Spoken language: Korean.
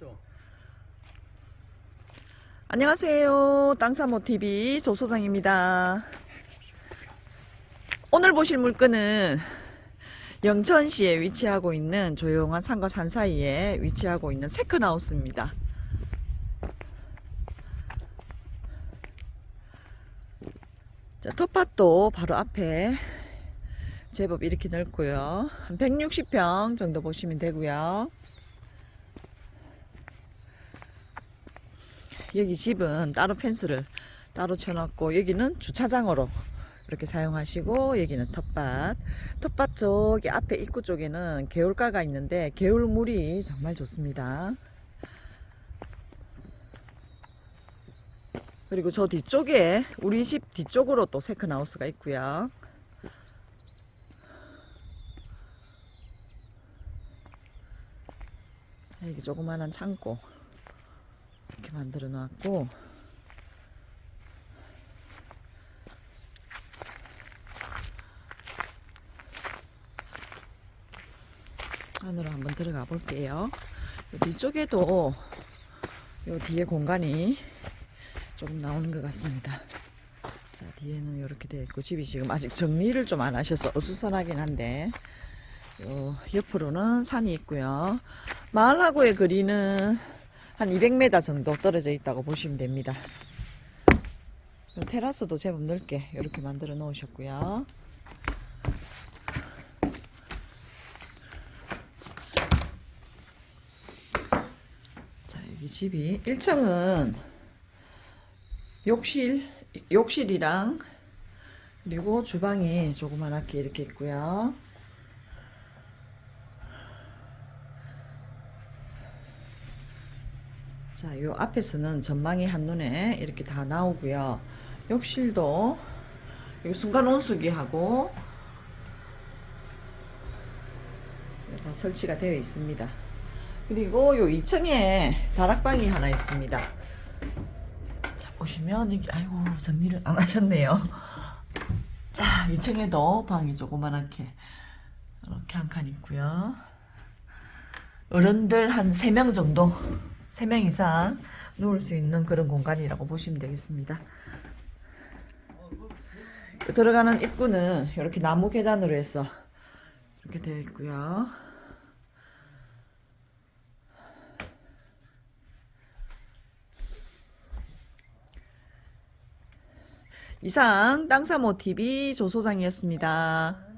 맞죠? 안녕하세요. 땅사모TV 조소장입니다. 오늘 보실 물건은 영천시에 위치하고 있는 조용한 산과 산 사이에 위치하고 있는 세컨하우스입니다. 자, 텃밭도 바로 앞에 제법 이렇게 넓고요. 한 160평 정도 보시면 되고요. 여기 집은 따로 펜스를 따로 쳐놨고 여기는 주차장으로 이렇게 사용하시고 여기는 텃밭. 텃밭 저기 앞에 입구 쪽에는 개울가가 있는데 개울물이 정말 좋습니다. 그리고 저 뒤쪽에 우리 집 뒤쪽으로 또 세컨하우스가 있고요. 여기 조그마한 창고 이렇게 만들어 놨고 안으로 한번 들어가 볼게요. 요 뒤쪽에도 요 뒤에 공간이 조금 나오는 것 같습니다. 자, 뒤에는 이렇게 되어 있고 집이 지금 아직 정리를 좀 안 하셔서 어수선하긴 한데 요 옆으로는 산이 있고요. 마을하고의 거리는 한 200m 정도 떨어져 있다고 보시면 됩니다. 요 테라스도 제법 넓게 이렇게 만들어 놓으셨고요. 자, 여기 집이 1층은 욕실, 욕실이랑 그리고 주방이 조그만하게 이렇게 있고요. 자, 요 앞에서는 전망이 한눈에 이렇게 다 나오고요. 욕실도 여기 순간 온수기하고 다 설치가 되어 있습니다. 그리고 요 2층에 다락방이 하나 있습니다. 자, 보시면 여기 아이고 정리를 안 하셨네요. 자, 2층에도 방이 조그만하게 이렇게 한 칸 있고요. 어른들 한 3명 정도, 3명 이상 누울 수 있는 그런 공간이라고 보시면 되겠습니다. 들어가는 입구는 이렇게 나무 계단으로 해서 이렇게 되어 있고요. 이상 땅사모 TV 조소장이었습니다.